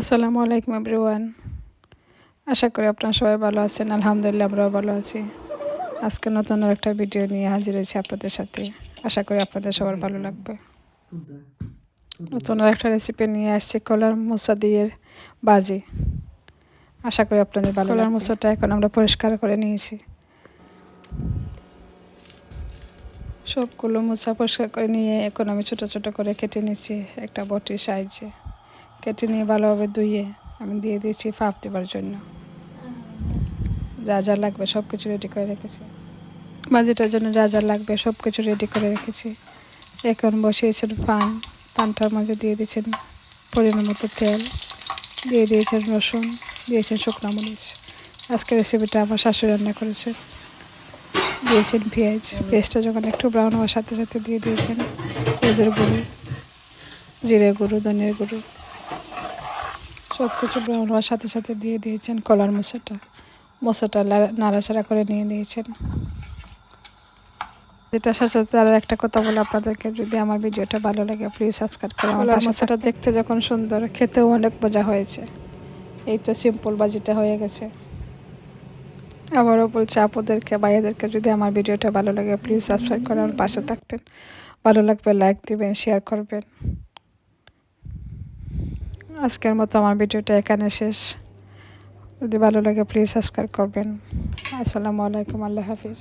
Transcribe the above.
আসসালামু আলাইকুম এভরিওয়ান। আশা করি আপনারা সবাই ভালো আছেন। আলহামদুলিল্লাহ আমরাও ভালো আছি। আজকে নতুন আর একটা ভিডিও নিয়ে হাজির হয়েছি আপনাদের সাথে। আশা করি আপনাদের সবার ভালো লাগবে। নতুন আর একটা রেসিপি নিয়ে আসছি কলার মোচা দিয়ে বাজি। আশা করি আপনাদের ভালো কলার মোচাটা এখন আমরা পরিষ্কার করে নিয়েছি। সবগুলো মোচা পরিষ্কার করে নিয়ে এখন আমি ছোটো ছোটো করে কেটে নিয়েছি একটা বটির সাইজে কেটে নিয়ে ভালোভাবে ধুয়ে আমি দিয়ে দিয়েছি ফাফ দেবার জন্য। যা যা লাগবে সব কিছু রেডি করে রেখেছি। বাজিটার জন্য যা যা লাগবে সব কিছু রেডি করে রেখেছি। এখন বসিয়েছেন পান। পানটার মাঝে দিয়ে দিয়েছেন পরিমাণ মতো তেল। দিয়ে দিয়েছেন রসুন, দিয়েছেন শুকনো মরিচ। আজকে রেসিপিটা আমার শাশুড়ি রান্না করেছেন দিয়েছেন পেঁয়াজ। পেঁয়াজটা যখন একটু ব্রাউন হওয়ার সাথে সাথে দিয়ে দিয়েছেন হলুদের গুঁড়ো, জিরে গুঁড়ো ধনের গুঁড়ো। সব কিছু ব্রাউন হওয়ার সাথে সাথে দিয়ে দিয়েছেন কলার মশাটা। মশাটা নাড়াচাড়া করে নিয়ে দিয়েছেন। এটার সাথে সাথে আর একটা কথা বলে আপনাদেরকে যদি আমার ভিডিওটা ভালো লাগে প্লিজ সাবস্ক্রাইব করে আমার মশাটা দেখতে যখন সুন্দর খেতেও অনেক মজা হয়েছে। এই তো সিম্পল বাজিটা হয়ে গেছে। আবারও বলছি আপুদেরকে ভাইয়াদেরকে যদি আমার ভিডিওটা ভালো লাগে প্লিজ সাবস্ক্রাইব করে আমার পাশে থাকবেন। ভালো লাগবে লাইক দিবেন শেয়ার করবেন। আজকের মতো আমার ভিডিওটা এখানে শেষ। যদি ভালো লাগে প্লিজ সাবস্ক্রাইব করবেন। আসসালামু আলাইকুম, আল্লাহ হাফিজ।